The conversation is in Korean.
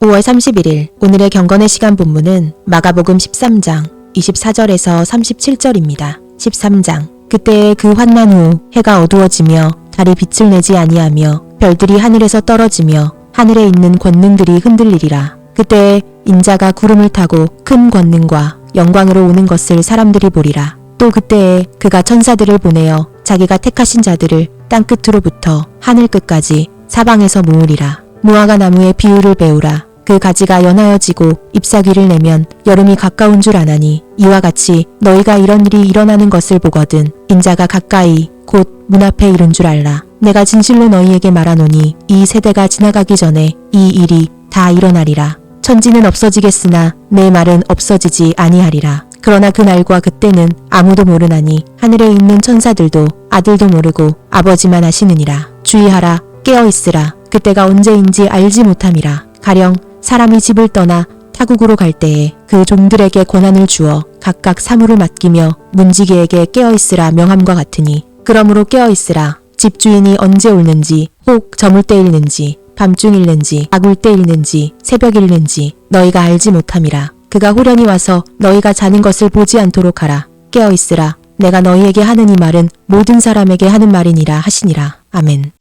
5월 31일 오늘의 경건의 시간 본문은 마가복음 13장 24절에서 37절입니다. 13장 그때에 그 환난 후 해가 어두워지며 달이 빛을 내지 아니하며 별들이 하늘에서 떨어지며 하늘에 있는 권능들이 흔들리리라. 그때에 인자가 구름을 타고 큰 권능과 영광으로 오는 것을 사람들이 보리라. 또 그때에 그가 천사들을 보내어 자기가 택하신 자들을 땅 끝으로부터 하늘 끝까지 사방에서 모으리라. 무화과 나무의 비유를 배우라. 그 가지가 연하여지고 잎사귀를 내면 여름이 가까운 줄 아나니 이와 같이 너희가 이런 일이 일어나는 것을 보거든 인자가 가까이 곧 문 앞에 이른 줄 알라. 내가 진실로 너희에게 말하노니 이 세대가 지나가기 전에 이 일이 다 일어나리라. 천지는 없어지겠으나 내 말은 없어지지 아니하리라. 그러나 그 날과 그때는 아무도 모르나니 하늘에 있는 천사들도 아들도 모르고 아버지만 아시느니라. 주의하라 깨어 있으라. 그때가 언제인지 알지 못함이라. 가령 사람이 집을 떠나 타국으로 갈 때에 그 종들에게 권한을 주어 각각 사물을 맡기며 문지기에게 깨어 있으라 명함과 같으니 그러므로 깨어 있으라. 집주인이 언제 올는지 혹 저물 때 일는지 밤중일는지 아굴 때 일는지 새벽 일는지 너희가 알지 못함이라. 그가 후련히 와서 너희가 자는 것을 보지 않도록 하라. 깨어 있으라. 내가 너희에게 하는 이 말은 모든 사람에게 하는 말이니라 하시니라. 아멘.